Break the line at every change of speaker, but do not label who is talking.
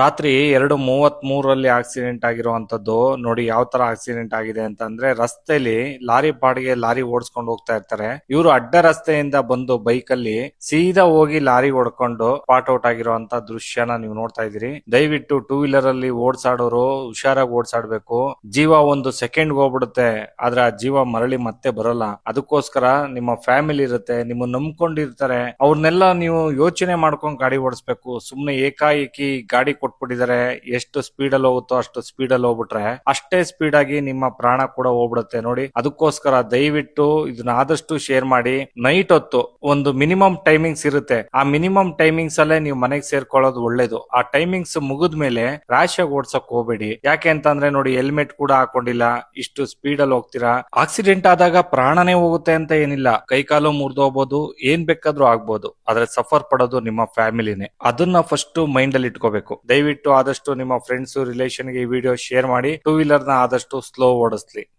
ರಾತ್ರಿ ಎರಡು ಮೂವತ್ತ್ ಮೂರಲ್ಲಿ ಆಕ್ಸಿಡೆಂಟ್ ಆಗಿರುವಂತದ್ದು ನೋಡಿ ಯಾವ ತರ ಆಕ್ಸಿಡೆಂಟ್ ಆಗಿದೆ ಅಂತ ಅಂದ್ರೆ ರಸ್ತೆಲಿ ಲಾರಿ ಪಾಡಿಗೆ ಲಾರಿ ಓಡಿಸ್ಕೊಂಡು ಹೋಗ್ತಾ ಇರ್ತಾರೆ. ಇವರು ಅಡ್ಡ ರಸ್ತೆಯಿಂದ ಬಂದು ಬೈಕ್ ಅಲ್ಲಿ ಸೀದಾ ಹೋಗಿ ಲಾರಿ ಹೊಡ್ಕೊಂಡು ಪಾಟ್ ಔಟ್ ಆಗಿರುವಂತ ದೃಶ್ಯನ ನೀವು ನೋಡ್ತಾ ಇದೀರಿ ದಯವಿಟ್ಟು ಟೂ ವೀಲರ್ ಅಲ್ಲಿ ಓಡಿಸಾಡೋರು ಹುಷಾರಾಗಿ ಓಡ್ಸಾಡ್ಬೇಕು. ಜೀವ ಒಂದು ಸೆಕೆಂಡ್ ಹೋಗ್ಬಿಡುತ್ತೆ, ಆದ್ರೆ ಆ ಜೀವ ಮರಳಿ ಮತ್ತೆ ಬರಲ್ಲ. ಅದಕ್ಕೋಸ್ಕರ ನಿಮ್ಮ ಫ್ಯಾಮಿಲಿ ಇರುತ್ತೆ ನಿಮ್ಮ ನಂಬ್ಕೊಂಡಿರ್ತಾರೆ. ಅವ್ರನ್ನೆಲ್ಲ ನೀವು ಯೋಚನೆ ಮಾಡ್ಕೊಂಡು ಗಾಡಿ ಓಡಿಸ್ಬೇಕು. ಸುಮ್ನೆ ಏಕಾಏಕಿ ಗಾಡಿ ಕೊಟ್ಬಿಟ್ಟಿದ್ದಾರೆ. ಎಷ್ಟು ಸ್ಪೀಡ್ ಅಲ್ಲಿ ಹೋಗುತ್ತೋ ಅಷ್ಟು ಸ್ಪೀಡ್ ಅಲ್ಲಿ ಹೋಗ್ಬಿಟ್ರೆ ಅಷ್ಟೇ ಸ್ಪೀಡ್ ಆಗಿ ನಿಮ್ಮ ಪ್ರಾಣ ಕೂಡ ಹೋಗ್ಬಿಡುತ್ತೆ. ನೋಡಿ, ಅದಕ್ಕೋಸ್ಕರ ದಯವಿಟ್ಟು ಇದನ್ನ ಆದಷ್ಟು ಶೇರ್ ಮಾಡಿ. ನೈಟ್ ಹೊತ್ತು ಒಂದು ಮಿನಿಮಮ್ ಟೈಮಿಂಗ್ಸ್ ಇರುತ್ತೆ. ಆ ಮಿನಿಮಮ್ ಟೈಮಿಂಗ್ಸ್ ಅಲ್ಲೇ ನೀವು ಮನೆಗೆ ಸೇರ್ಕೊಳ್ಳೋದು ಒಳ್ಳೇದು. ಆ ಟೈಮಿಂಗ್ಸ್ ಮುಗಿದ ಮೇಲೆ ರಾಶ್ ಓಡ್ಸಕ್ ಹೋಗ್ಬೇಡಿ. ಯಾಕೆ ಅಂತಂದ್ರೆ ನೋಡಿ ಹೆಲ್ಮೆಟ್ ಕೂಡ ಹಾಕೊಂಡಿಲ್ಲ. ಇಷ್ಟು ಸ್ಪೀಡ್ ಅಲ್ಲಿ ಹೋಗ್ತೀರಾ? ಆಕ್ಸಿಡೆಂಟ್ ಆದಾಗ ಪ್ರಾಣನೇ ಹೋಗುತ್ತೆ ಅಂತ ಏನಿಲ್ಲ. ಕೈಕಾಲು ಮುರಿದೋಗ್ಬೋದು ಏನ್ ಬೇಕಾದ್ರೂ ಆಗ್ಬೋದು. ಆದ್ರೆ ಸಫರ್ ಪಡೋದು ನಿಮ್ಮ ಫ್ಯಾಮಿಲಿನೇ ಅದನ್ನ ಫಸ್ಟ್ ಮೈಂಡ್ ಅಲ್ಲಿ ಇಟ್ಕೋಬೇಕು. ದಯವಿಟ್ಟು ಆದಷ್ಟು ನಿಮ್ಮ ಫ್ರೆಂಡ್ಸ್ ರಿಲೇಷನ್ಗೆ ಈ ವಿಡಿಯೋ ಶೇರ್ ಮಾಡಿ. ಟೂ ವೀಲರ್ನ ಆದಷ್ಟು ಸ್ಲೋ ಓಡಿಸ್ಲಿ.